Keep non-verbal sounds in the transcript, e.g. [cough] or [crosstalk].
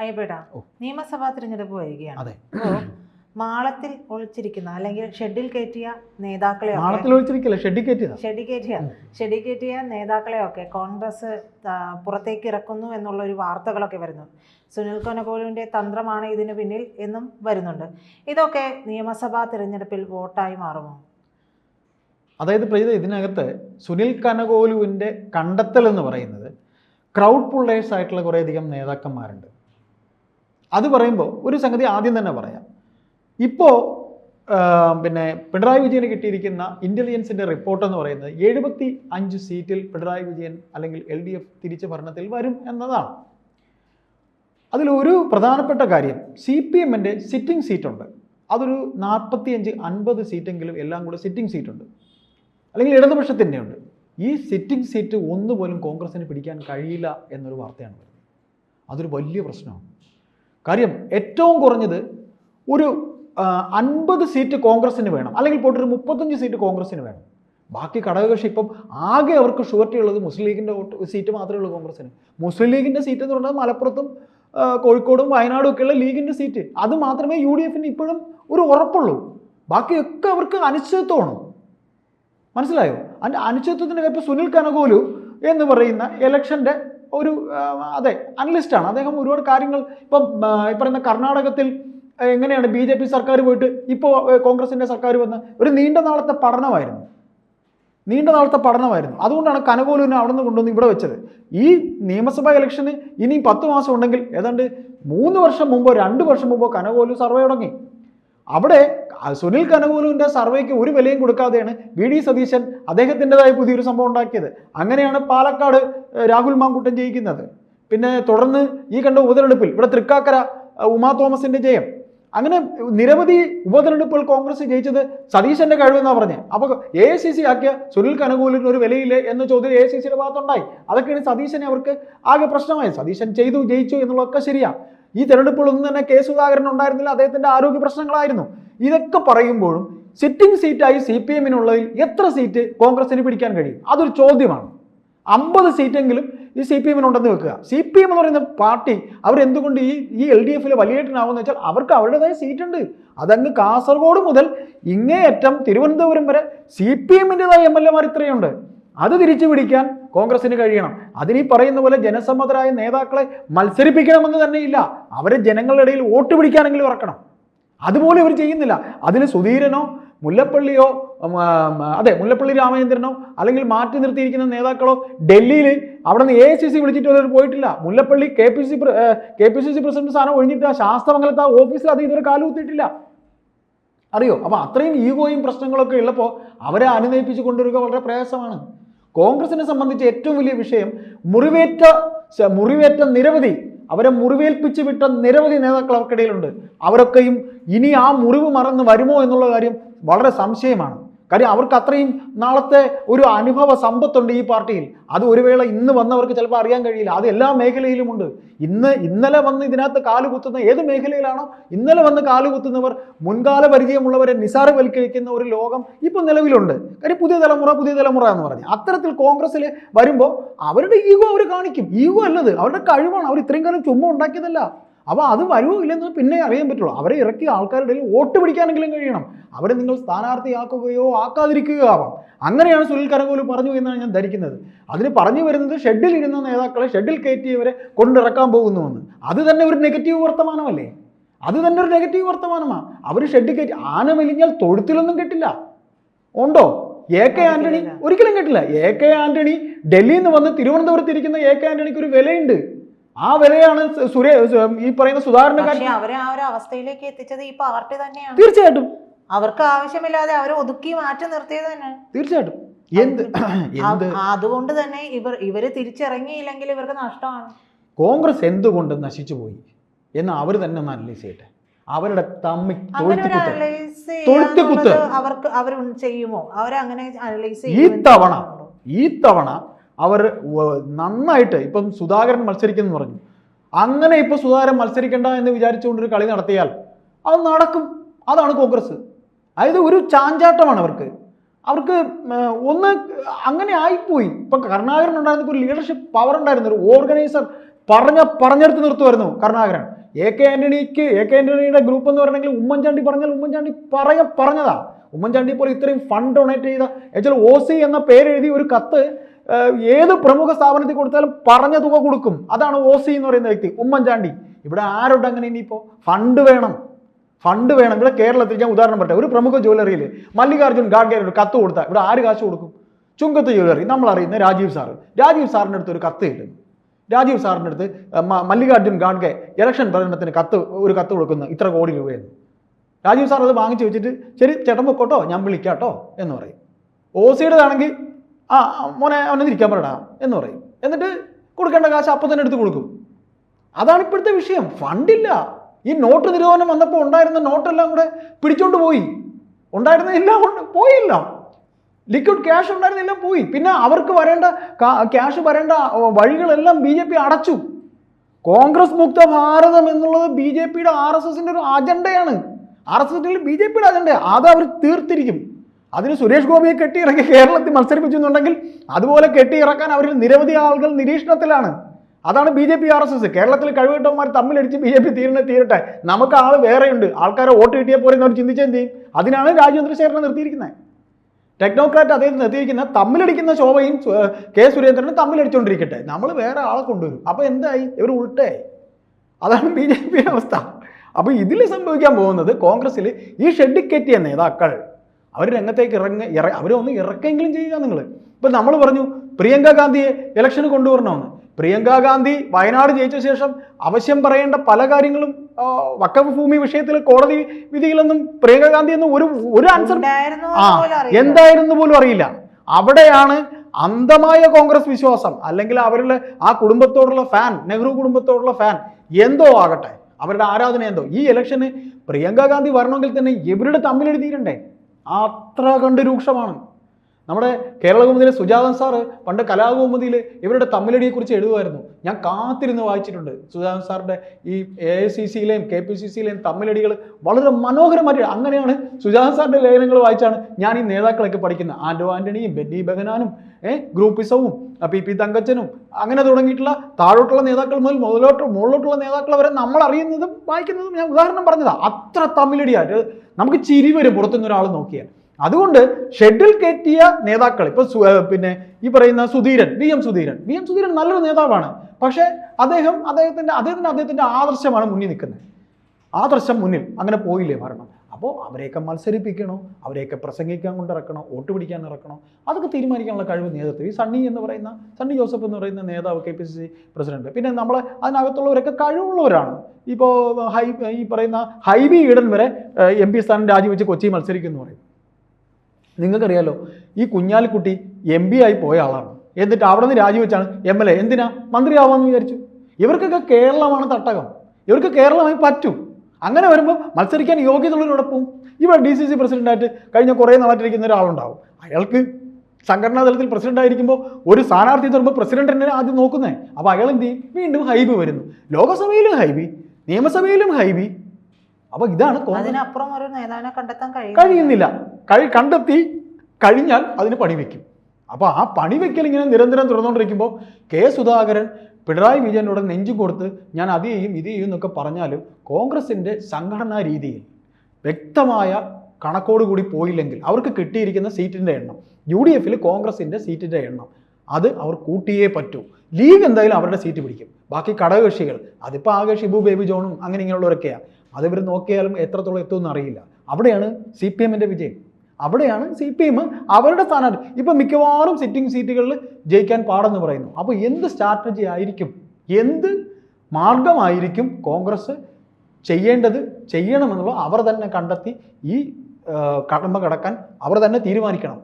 അയ്യപ്പേട്ടാ നിയമസഭാ തിരഞ്ഞെടുപ്പ് വരികയാണ്. അതെ. മാളത്തിൽ ഒളിച്ചിരിക്കുന്ന അല്ലെങ്കിൽ ഷെഡിൽ കയറ്റിയ നേതാക്കളെ മാളത്തിൽ ഒളിച്ചിരിക്കില്ല? ഷെഡിൽ കയറ്റിയ ഷെഡി കയറ്റിയ ഷെഡി കയറ്റിയ നേതാക്കളെയൊക്കെ കോൺഗ്രസ് പുറത്തേക്ക് ഇറക്കുന്നു എന്നുള്ള ഒരു വാർത്തകളൊക്കെ വരുന്നു. സുനിൽ കൊനകോലുവിന്റെ തന്ത്രമാണ് ഇതിന് പിന്നിൽ എന്നും വരുന്നുണ്ട്. ഇതൊക്കെ നിയമസഭാ തിരഞ്ഞെടുപ്പിൽ വോട്ടായി മാറുമോ? അതായത് പ്രീത ഇതിനകത്ത് സുനിൽ കനകോലുവിന്റെ കണ്ടെത്തൽ എന്ന് പറയുന്നത് ക്രൗഡ് പുള്ളേഴ്സ് ആയിട്ടുള്ള കുറേയധികം നേതാക്കന്മാരുണ്ട്. അത് പറയുമ്പോൾ ഒരു സംഗതി ആദ്യം തന്നെ പറയാം. ഇപ്പോൾ പിന്നെ പിണറായി വിജയന് കിട്ടിയിരിക്കുന്ന ഇന്റലിജൻസിന്റെ റിപ്പോർട്ട് എന്ന് പറയുന്നത് എഴുപത്തി അഞ്ച് സീറ്റിൽ പിണറായി വിജയൻ അല്ലെങ്കിൽ എൽ ഡി എഫ് തിരിച്ച് ഭരണത്തിൽ വരും എന്നതാണ്. അതിലൊരു പ്രധാനപ്പെട്ട കാര്യം സി പി എമ്മിന്റെ സിറ്റിംഗ് സീറ്റുണ്ട് അതൊരു നാൽപ്പത്തിയഞ്ച് അൻപത് സീറ്റെങ്കിലും എല്ലാം കൂടെ സിറ്റിംഗ് സീറ്റുണ്ട് അല്ലെങ്കിൽ ഇടതുപക്ഷത്തിന്റെ ഉണ്ട്. ഈ സിറ്റിംഗ് സീറ്റ് ഒന്നുപോലും കോൺഗ്രസിന് പിടിക്കാൻ കഴിയില്ല എന്നൊരു വാർത്തയാണ് വരുന്നത്. അതൊരു വലിയ പ്രശ്നമാണ്. കാര്യം ഏറ്റവും കുറഞ്ഞത് ഒരു അൻപത് സീറ്റ് കോൺഗ്രസിന് വേണം. അല്ലെങ്കിൽ പോയിട്ട് ഒരു മുപ്പത്തഞ്ച് സീറ്റ് കോൺഗ്രസിന് വേണം. ബാക്കി ഘടകകക്ഷി ഇപ്പം ആകെ അവർക്ക് ഷുവർട്ടി ഉള്ളത് മുസ്ലിം ലീഗിന്റെ സീറ്റ് മാത്രമേ ഉള്ളൂ കോൺഗ്രസിന്. മുസ്ലിം ലീഗിന്റെ സീറ്റ് എന്ന് പറഞ്ഞാൽ മലപ്പുറത്തും കോഴിക്കോടും വയനാടും ഒക്കെയുള്ള ലീഗിന്റെ സീറ്റ്. അത് മാത്രമേ യു ഡി എഫിന് ഇപ്പോഴും ഒരു ഉറപ്പുള്ളൂ. ബാക്കിയൊക്കെ അവർക്ക് അനിശ്ചിതത്വമാണ് മനസ്സിലായോ? അതിന്റെ അനിശ്ചിതത്വത്തിന്റെ ഇപ്പോൾ സുനിൽ കനകോലു എന്ന് പറയുന്ന ഇലക്ഷന്റെ ഒരു അതെ അനലിസ്റ്റാണ് അദ്ദേഹം ഒരുപാട് കാര്യങ്ങൾ ഇപ്പം ഈ പറയുന്ന കർണാടകത്തിൽ എങ്ങനെയാണ് ബി ജെ പി സർക്കാർ പോയിട്ട് ഇപ്പോൾ കോൺഗ്രസിന്റെ സർക്കാർ വന്ന് ഒരു നീണ്ട നാളത്തെ പഠനമായിരുന്നു. നീണ്ട നാളത്തെ പഠനമായിരുന്നു. അതുകൊണ്ടാണ് കനകോലുവിനെ അവിടെ നിന്ന് കൊണ്ടുവന്ന് ഇവിടെ വെച്ചത്. ഈ നിയമസഭാ ഇലക്ഷന് ഇനി പത്ത് മാസം ഉണ്ടെങ്കിൽ ഏതാണ്ട് മൂന്ന് വർഷം മുമ്പോ രണ്ട് വർഷം മുമ്പോ കനകോലു സർവേ തുടങ്ങി. അവിടെ സുനിൽ കനകൂലുവിന്റെ സർവേക്ക് ഒരു വിലയും കൊടുക്കാതെയാണ് വി ഡി സതീശൻ അദ്ദേഹത്തിന്റെതായ പുതിയൊരു സംഭവം ഉണ്ടാക്കിയത്. അങ്ങനെയാണ് പാലക്കാട് രാഹുൽ മാങ്കുട്ടൻ ജയിക്കുന്നത്. പിന്നെ തുടർന്ന് ഈ കണ്ട ഉപതെരഞ്ഞെടുപ്പിൽ ഇവിടെ തൃക്കാക്കര ഉമാ തോമസിന്റെ ജയം. അങ്ങനെ നിരവധി ഉപതെരഞ്ഞെടുപ്പുകൾ കോൺഗ്രസ് ജയിച്ചത് സതീശന്റെ കഴിവെന്നാണ് പറഞ്ഞത് അപ്പോൾ എ ഐ സി സി ആക്കിയ സുനിൽ കനകൂലിന് ഒരു വിലയില്ലേ എന്ന ചോദ്യം എ ഐ സി സിയുടെ ഭാഗത്തുണ്ടായി. അതൊക്കെയാണ് സതീശനെ അവർക്ക് ആകെ പ്രശ്നമായത്. സതീശൻ ചെയ്തു ജയിച്ചു എന്നുള്ളതൊക്കെ ശരിയാ. ഈ തെരഞ്ഞെടുപ്പുകളൊന്നും തന്നെ കെ സുധാകരൻ ഉണ്ടായിരുന്നില്ല. അദ്ദേഹത്തിന്റെ ആരോഗ്യ പ്രശ്നങ്ങളായിരുന്നു. ഇതൊക്കെ പറയുമ്പോഴും സിറ്റിംഗ് സീറ്റായി സി പി എമ്മിനുള്ളതിൽ എത്ര സീറ്റ് കോൺഗ്രസിന് പിടിക്കാൻ കഴിയും? അതൊരു ചോദ്യമാണ്. അമ്പത് സീറ്റെങ്കിലും ഈ സി പി എമ്മിനുണ്ടെന്ന് വെക്കുക. സി പി എം എന്ന് പറയുന്ന പാർട്ടി അവരെന്തുകൊണ്ട് ഈ ഈ എൽ ഡി എഫിൽ വലിയേട്ടനാവുമെന്ന് വെച്ചാൽ അവർക്ക് അവരുടേതായ സീറ്റുണ്ട് അതങ്ങ് കാസർഗോഡ് മുതൽ ഇങ്ങേയറ്റം തിരുവനന്തപുരം വരെ സി പി എമ്മിന്റെതായ എം എൽ എമാർ ഇത്രയുണ്ട്. അത് തിരിച്ചു പിടിക്കാൻ കോൺഗ്രസിന് കഴിയണം. അതിനീ പറയുന്ന പോലെ ജനസമ്മതരായ നേതാക്കളെ മത്സരിപ്പിക്കണമെന്ന് തന്നെയില്ല. അവരെ ജനങ്ങളുടെ ഇടയിൽ വോട്ട് പിടിക്കാനെങ്കിലും ഇറക്കണം. അതുപോലെ ഇവർ ചെയ്യുന്നില്ല. അതിന് സുധീരനോ മുല്ലപ്പള്ളിയോ അതെ മുല്ലപ്പള്ളി രാമചന്ദ്രനോ അല്ലെങ്കിൽ മാറ്റി നിർത്തിയിരിക്കുന്ന നേതാക്കളോ ഡൽഹിയിൽ അവിടെ നിന്ന് എ സി സി വിളിച്ചിട്ട് അവർ പോയിട്ടില്ല. Mullappally K P C K P C C president സ്ഥാനം ഒഴിഞ്ഞിട്ട് ആ ശാസ്ത്രമംഗലത്ത് ആ ഓഫീസിൽ അത് ഇതുവരെ കാലുകുത്തിയിട്ടില്ല. അറിയോ? അപ്പോൾ അത്രയും ഈഗോയും പ്രശ്നങ്ങളൊക്കെ ഉള്ളപ്പോൾ അവരെ അനുനയിപ്പിച്ച് കൊണ്ടുവരിക വളരെ പ്രയാസമാണ്. കോൺഗ്രസിനെ സംബന്ധിച്ച് ഏറ്റവും വലിയ വിഷയം മുറിവേറ്റ മുറിവേറ്റ നിരവധി അവരെ മുറിവേൽപ്പിച്ച് വിട്ട നിരവധി നേതാക്കൾ അവർക്കിടയിലുണ്ട് അവരൊക്കെയും ഇനി ആ മുറിവ് മറന്ന് വരുമോ എന്നുള്ള കാര്യം വളരെ സംശയമാണ്. കാര്യം അവർക്ക് അത്രയും നാളത്തെ ഒരു അനുഭവ സമ്പത്തുണ്ട് ഈ പാർട്ടിയിൽ. അത് ഒരു വേള ഇന്ന് വന്നവർക്ക് ചിലപ്പോൾ അറിയാൻ കഴിയില്ല. അത് എല്ലാ മേഖലയിലുമുണ്ട് ഇന്ന് ഇന്നലെ വന്ന് ഇതിനകത്ത് കാൽ കുത്തുന്ന ഏത് മേഖലയിലാണോ ഇന്നലെ വന്ന് കാൽ കുത്തുന്നവർ മുൻകാല പരിചയമുള്ളവരെ നിസാരവൽക്കരിക്കുന്ന ഒരു ലോകം ഇപ്പം നിലവിലുണ്ട്. കാര്യം പുതിയ തലമുറ പുതിയ തലമുറ എന്ന് പറഞ്ഞു അത്തരത്തിൽ കോൺഗ്രസ്സിൽ വരുമ്പോൾ അവരുടെ ഈഗോ അവർ കാണിക്കും. ഈഗോ അല്ലത്. അവരുടെ കഴിവാണ്. അവർ ഇത്രയും കാലം ചുമ്മാ ഉണ്ടാക്കിയതല്ല. അപ്പോൾ അത് വരുമോ ഇല്ലെന്ന് പിന്നെ അറിയാൻ പറ്റുള്ളൂ. അവരെ ഇറക്കിയ ആൾക്കാരുടെ ഇടയിൽ വോട്ട് പിടിക്കാനെങ്കിലും കഴിയണം. അവരെ നിങ്ങൾ സ്ഥാനാർത്ഥിയാക്കുകയോ ആക്കാതിരിക്കുകയോ ആവാം. അങ്ങനെയാണ് സുനിൽ കരകോലി പറഞ്ഞു എന്നാണ് ഞാൻ ധരിക്കുന്നത്. അതിന് പറഞ്ഞു വരുന്നത് ഷെഡിൽ ഇരുന്ന നേതാക്കളെ ഷെഡിൽ കയറ്റിയവരെ കൊണ്ടിറക്കാൻ പോകുന്നുവെന്ന്. അത് തന്നെ ഒരു നെഗറ്റീവ് വർത്തമാനമല്ലേ? അത് തന്നെ ഒരു നെഗറ്റീവ് വർത്തമാനമാണ് അവർ ഷെഡിൽ കയറ്റി ആന മെലിഞ്ഞാൽ തൊഴുത്തിലൊന്നും കിട്ടില്ല. ഉണ്ടോ? എ കെ ആന്റണി ഒരിക്കലും കേട്ടില്ല. എ കെ ആന്റണി ഡൽഹിയിൽ നിന്ന് വന്ന് തിരുവനന്തപുരത്ത് ഇരിക്കുന്ന എ കെ ആന്റണിക്ക് ഒരു വിലയുണ്ട്. ആ വിലയാണ് സുരേ ഈ പറയുന്ന സുധാകരന്റെ അവരെ ആ ഒരു അവസ്ഥയിലേക്ക് എത്തിച്ചത് ഈ പാർട്ടി തന്നെയാണ്. തീർച്ചയായിട്ടും. അവർക്ക് ആവശ്യമില്ലാതെ അവരെ ഒതുക്കി മാറ്റി നിർത്തിയത് തന്നെയാണ് തീർച്ചയായിട്ടും. എന്ത് [clears throat] എന്ത് അതുകൊണ്ട് തന്നെ ഇവർ ഇവർ തിരിച്ചിറങ്ങിയില്ലെങ്കിൽ ഇവർക്ക് നഷ്ടമാണ്. കോൺഗ്രസ് എന്തുകൊണ്ട് നശിച്ചു പോയി? എന്ന് അവർ തന്നെ ഒന്ന് അനലൈസ് ചെയ്യട്ടെ. അവരുടെ തമ്മി. അവർക്ക് അവർ ചെയ്യുമോ? അവരങ്ങനെ അനലൈസ് ഈ തവണ ഈ തവണ അവർ നന്നായിട്ട് ഇപ്പം സുധാകരൻ മത്സരിക്കുന്നു പറഞ്ഞു. അങ്ങനെ ഇപ്പൊ സുധാകരൻ മത്സരിക്കണ്ട എന്ന് വിചാരിച്ചുകൊണ്ടൊരു കളി നടത്തിയാൽ അത് നടക്കും. അതാണ് കോൺഗ്രസ്. അതായത് ഒരു ചാഞ്ചാട്ടമാണ് അവർക്ക്. അവർക്ക് ഒന്ന് അങ്ങനെ ആയിപ്പോയി. ഇപ്പൊ കരുണാകരൻ ഉണ്ടായിരുന്ന ഒരു ലീഡർഷിപ്പ് പവർ ഉണ്ടായിരുന്നു. ഒരു ഓർഗനൈസർ പറഞ്ഞ പറഞ്ഞെടുത്ത് നിർത്തുമായിരുന്നു കരുണാകരൻ. എ കെ ആന്റണിക്ക് എ കെ ആന്റണിയുടെ ഗ്രൂപ്പ് എന്ന് പറഞ്ഞെങ്കിൽ ഉമ്മൻചാണ്ടി പറഞ്ഞാൽ ഉമ്മൻചാണ്ടി പറയ പറഞ്ഞതാ. ഉമ്മൻചാണ്ടി പോലെ ഇത്രയും ഫണ്ട് ഡൊണേറ്റ് ചെയ്ത എന്നുവെച്ചാൽ ഒ സി എന്ന പേരെഴുതി ഒരു കത്ത് ഏത് പ്രമുഖ സ്ഥാപനത്തിൽ കൊടുത്താലും പറഞ്ഞ തുക കൊടുക്കും. അതാണ് ഒ സി എന്ന് പറയുന്ന വ്യക്തി ഉമ്മൻചാണ്ടി. ഇവിടെ ആരോട് അങ്ങനെ ഇനിയിപ്പോൾ ഫണ്ട് വേണം. ഫണ്ട് വേണം. ഇവിടെ കേരളത്തിൽ ഞാൻ ഉദാഹരണം പറയട്ടെ. ഒരു പ്രമുഖ ജ്വല്ലറിയിൽ മല്ലികാർജുൻ ഖാഡ്ഗെ ഒരു കത്ത് കൊടുത്താൽ ഇവിടെ ആര് കാശ് കൊടുക്കും? ചുങ്കത്ത് ജ്വല്ലറി നമ്മൾ അറിയുന്ന രാജീവ് സാറ്. രാജീവ് സാറിന്റെ അടുത്ത് ഒരു കത്ത് കിട്ടും രാജീവ് സാറിന്റെ അടുത്ത് മല്ലികാർജുൻ ഗാഡ്ഗെ ഇലക്ഷൻ പ്രചരണത്തിന് കത്ത് ഒരു കത്ത് കൊടുക്കുന്നു. ഇത്ര കോടി രൂപയെന്ന്. രാജീവ് സാർ അത് വാങ്ങിച്ച് വെച്ചിട്ട് ശരി ചേട്ടൻ പൊക്കോട്ടോ ഞാൻ വിളിക്കാട്ടോ എന്ന് പറയും. ഒ സിയുടേതാണെങ്കിൽ ആ മോനെ അവനെ ഇരിക്കാൻ പറയടാ എന്ന് പറയും. എന്നിട്ട് കൊടുക്കേണ്ട കാശ് അപ്പം തന്നെ എടുത്ത് കൊടുക്കും. അതാണ് ഇപ്പോഴത്തെ വിഷയം. ഫണ്ടില്ല ഈ നോട്ട് നിരോധനം വന്നപ്പോൾ ഉണ്ടായിരുന്ന നോട്ടെല്ലാം കൂടെ പിടിച്ചോണ്ട് പോയി. ഉണ്ടായിരുന്ന എല്ലാം കൊണ്ട് പോയില്ല. ലിക്വിഡ് ക്യാഷ് ഉണ്ടായിരുന്ന എല്ലാം പോയി. പിന്നെ അവർക്ക് വരേണ്ട ക്യാഷ് വരേണ്ട വഴികളെല്ലാം ബി ജെ പി അടച്ചു. കോൺഗ്രസ് മുക്ത ഭാരതം എന്നുള്ളത് ബി ജെ പിയുടെ ആർ എസ് എസിന്റെ ഒരു അജണ്ടയാണ് ആർ എസ് എസിൽ ബി ജെ പിയുടെ അജണ്ട അത് അവർ തീർത്തിരിക്കും. അതിന് സുരേഷ് ഗോപിയെ കെട്ടിയിറക്കി കേരളത്തിൽ മത്സരിപ്പിച്ചെന്നുണ്ടെങ്കിൽ അതുപോലെ കെട്ടിയിറക്കാൻ അവരിൽ നിരവധി ആളുകൾ നിരീക്ഷണത്തിലാണ്. അതാണ് B J P R S S. കേരളത്തിൽ കഴിവിട്ടവന്മാർ തമ്മിലടിച്ച് ബി ജെ പി തീരണ തീരട്ടെ. നമുക്ക് ആൾ വേറെയുണ്ട്. ആൾക്കാരെ വോട്ട് കിട്ടിയ പോലെ അവർ ചിന്തിച്ചെന്ത് ചെയ്യും? അതിനാണ് രാജേന്ദ്രശേഖരനെ നിർത്തിയിരിക്കുന്നത്. ടെക്നോക്രാറ്റ് അദ്ദേഹം നിർത്തിയിരിക്കുന്ന തമ്മിലടിക്കുന്ന ശോഭയും കെ സുരേന്ദ്രനും തമ്മിലടിച്ചുകൊണ്ടിരിക്കട്ടെ നമ്മൾ വേറെ ആളെ കൊണ്ടുവരും. അപ്പോൾ എന്തായി? ഇവർ ഉൾട്ടയായി. അതാണ് ബി ജെ പിയുടെ അവസ്ഥ. അപ്പോൾ ഇതിൽ സംഭവിക്കാൻ പോകുന്നത് കോൺഗ്രസ്സിൽ ഈ ഷെഡിൽ നേതാക്കൾ അവർ രംഗത്തേക്ക് ഇറങ്ങ ഇറ അവരെ ഒന്ന് ഇറക്കെങ്കിലും ചെയ്യുക നിങ്ങൾ ഇപ്പൊ നമ്മൾ പറഞ്ഞു പ്രിയങ്ക ഗാന്ധിയെ ഇലക്ഷന് കൊണ്ടുവരണമെന്ന്. പ്രിയങ്ക ഗാന്ധി വയനാട് ജയിച്ച ശേഷം അവശ്യം പറയേണ്ട പല കാര്യങ്ങളും വക്കവ് വക്കഫ് ഭൂമി വിഷയത്തിൽ കോടതി വിധിയിലൊന്നും പ്രിയങ്ക ഗാന്ധി എന്ന് ഒരു ഒരു ആൻസർ ആ. എന്തായിരുന്നു പോലും അറിയില്ല. അവിടെയാണ് അന്ധമായ കോൺഗ്രസ് വിശ്വാസം അല്ലെങ്കിൽ അവരുടെ ആ കുടുംബത്തോടുള്ള ഫാൻ നെഹ്റു കുടുംബത്തോടുള്ള ഫാൻ എന്തോ ആകട്ടെ. അവരുടെ ആരാധന എന്തോ? ഈ ഇലക്ഷന് പ്രിയങ്ക ഗാന്ധി വരണമെങ്കിൽ തന്നെ ഇവരുടെ തമ്മിലെഴുതിയിട്ടുണ്ടേ? അത്ര കണ്ട് രൂക്ഷമാണ്. നമ്മുടെ കേരളകൗമുദിയിലെ സുജാതൻ സാറ് പണ്ട് കലാകൗമുദിയിൽ ഇവരുടെ തമ്മിലടിയെക്കുറിച്ച് എഴുതുമായിരുന്നു. ഞാൻ കാത്തിരുന്ന് വായിച്ചിട്ടുണ്ട്. സുജാതൻ സാറിന്റെ ഈ എ ഐ സി സിയിലെയും കെ പി സി സിയിലെയും തമ്മിലടികൾ വളരെ മനോഹരമായിട്ട് അങ്ങനെയാണ് സുജാതൻ സാറിന്റെ ലേഖനങ്ങൾ വായിച്ചാണ് ഞാൻ ഈ നേതാക്കളൊക്കെ പഠിക്കുന്നത്. ആൻഡോ ആന്റണിയും ബെന്നി ബഹനാനും ഏഹ് ഗ്രൂപ്പിസവും പി പി തങ്കച്ചനും അങ്ങനെ തുടങ്ങിയിട്ടുള്ള താഴോട്ടുള്ള നേതാക്കൾ മുതൽ മുതലോട്ട് മുകളിലോട്ടുള്ള നേതാക്കൾ വരെ നമ്മൾ അറിയുന്നതും വായിക്കുന്നതും ഞാൻ ഉദാഹരണം പറഞ്ഞതാണ് അത്ര തമ്മിലടിയായിട്ട് നമുക്ക് ചിരി വരും പുറത്തുനിന്ന് ഒരാൾ നോക്കിയാൽ. അതുകൊണ്ട് ഷെഡിൽ കയറ്റിയ നേതാക്കൾ ഇപ്പൊ പിന്നെ ഈ പറയുന്ന Sudheeran V M Sudheeran. V M Sudheeran നല്ലൊരു നേതാവാണ്. പക്ഷേ അദ്ദേഹം അദ്ദേഹത്തിന്റെ അദ്ദേഹത്തിന്റെ അദ്ദേഹത്തിന്റെ ആദർശമാണ് മുന്നിൽ നിൽക്കുന്നത്. ആദർശം മുന്നിൽ. അങ്ങനെ പോയില്ലേ ഭരണം? അപ്പോൾ അവരെയൊക്കെ മത്സരിപ്പിക്കണോ? അവരെയൊക്കെ പ്രസംഗിക്കാൻ കൊണ്ടിറക്കണോ വോട്ട് പിടിക്കാൻ ഇറക്കണോ? അതൊക്കെ തീരുമാനിക്കാനുള്ള കഴിവ് നേതൃത്വം. ഈ സണ്ണി എന്ന് പറയുന്ന സണ്ണി ജോസഫ് എന്ന് പറയുന്ന നേതാവ് K P C C president. പിന്നെ നമ്മൾ അതിനകത്തുള്ളവരൊക്കെ കഴിവുള്ളവരാണ്. ഇപ്പോൾ ഹൈ ഈ പറയുന്ന ഹൈബി ഈഡൻ വരെ എം പി സ്ഥാനം രാജിവെച്ച് കൊച്ചി മത്സരിക്കുന്നു പറയും. നിങ്ങൾക്കറിയാലോ ഈ കുഞ്ഞാലിക്കുട്ടി എം പി ആയി പോയ ആളാണ്. എന്നിട്ട് അവിടെ നിന്ന് രാജിവെച്ചാണ് എം എൽ എ എന്തിനാ? മന്ത്രിയാവാമെന്ന് വിചാരിച്ചു. ഇവർക്കൊക്കെ കേരളമാണ് തട്ടകം. ഇവർക്ക് കേരളമായി പറ്റും. അങ്ങനെ വരുമ്പോൾ മത്സരിക്കാൻ യോഗ്യതയുള്ളവരോടൊപ്പം ഇവിടെ ഡി സി സി പ്രസിഡന്റായിട്ട് കഴിഞ്ഞ കുറേ നാട്ടിലിരിക്കുന്ന ഒരാളുണ്ടാവും. അയാൾക്ക് സംഘടനാ തലത്തിൽ പ്രസിഡന്റ് ആയിരിക്കുമ്പോൾ ഒരു സ്ഥാനാർത്ഥി തരുമ്പോൾ പ്രസിഡന്റ് തന്നെ ആദ്യം നോക്കുന്നത് അപ്പോൾ അയാൾ എന്ത് ചെയ്യും? വീണ്ടും ഹൈബി വരുന്നു. ലോകസഭയിലും ഹൈബി നിയമസഭയിലും ഹൈബി. അപ്പോൾ ഇതാണ് അതിനപ്പുറം ഒരു നേതാവിനെ കണ്ടെത്താൻ കഴിയുന്നില്ല. കഴി കണ്ടെത്തി കഴിഞ്ഞാൽ അതിന് പണി വെക്കും അപ്പോൾ ആ പണി വെക്കൽ ഇങ്ങനെ നിരന്തരം തുറന്നുകൊണ്ടിരിക്കുമ്പോൾ കെ സുധാകരൻ പിണറായി വിജയനോട് നെഞ്ചും കൊടുത്ത് ഞാൻ അത് ചെയ്യും ഇത് ചെയ്യും എന്നൊക്കെ പറഞ്ഞാലും കോൺഗ്രസിന്റെ സംഘടനാ രീതിയിൽ വ്യക്തമായ കണക്കോടുകൂടി പോയില്ലെങ്കിൽ അവർക്ക് കിട്ടിയിരിക്കുന്ന സീറ്റിന്റെ എണ്ണം യു ഡി എഫിൽ കോൺഗ്രസിന്റെ സീറ്റിന്റെ എണ്ണം അത് അവർ കൂട്ടിയേ പറ്റൂ. ലീഗ് എന്തായാലും അവരുടെ സീറ്റ് പിടിക്കും. ബാക്കി ഘടകകക്ഷികൾ അതിപ്പോൾ ആകെ ഷിബു ബേബി ജോണും അങ്ങനെ ഇങ്ങനെയുള്ളവരൊക്കെയാണ് അതിവർ നോക്കിയാലും എത്രത്തോളം എത്തുമെന്ന് അറിയില്ല. അവിടെയാണ് സി പി എമ്മിന്റെ വിജയം. അവിടെയാണ് സി പി എം അവരുടെ സ്ഥാനാർത്ഥി ഇപ്പം മിക്കവാറും സിറ്റിംഗ് സീറ്റുകളിൽ ജയിക്കാൻ പാടെന്ന് പറയുന്നു. അപ്പോൾ എന്ത് സ്ട്രാറ്റജി ആയിരിക്കും? എന്ത് മാർഗമായിരിക്കും കോൺഗ്രസ് ചെയ്യേണ്ടത് ചെയ്യണമെന്നുള്ളത് അവർ തന്നെ കണ്ടെത്തി ഈ കടമ്പ കടക്കാൻ അവർ തന്നെ തീരുമാനിക്കണം.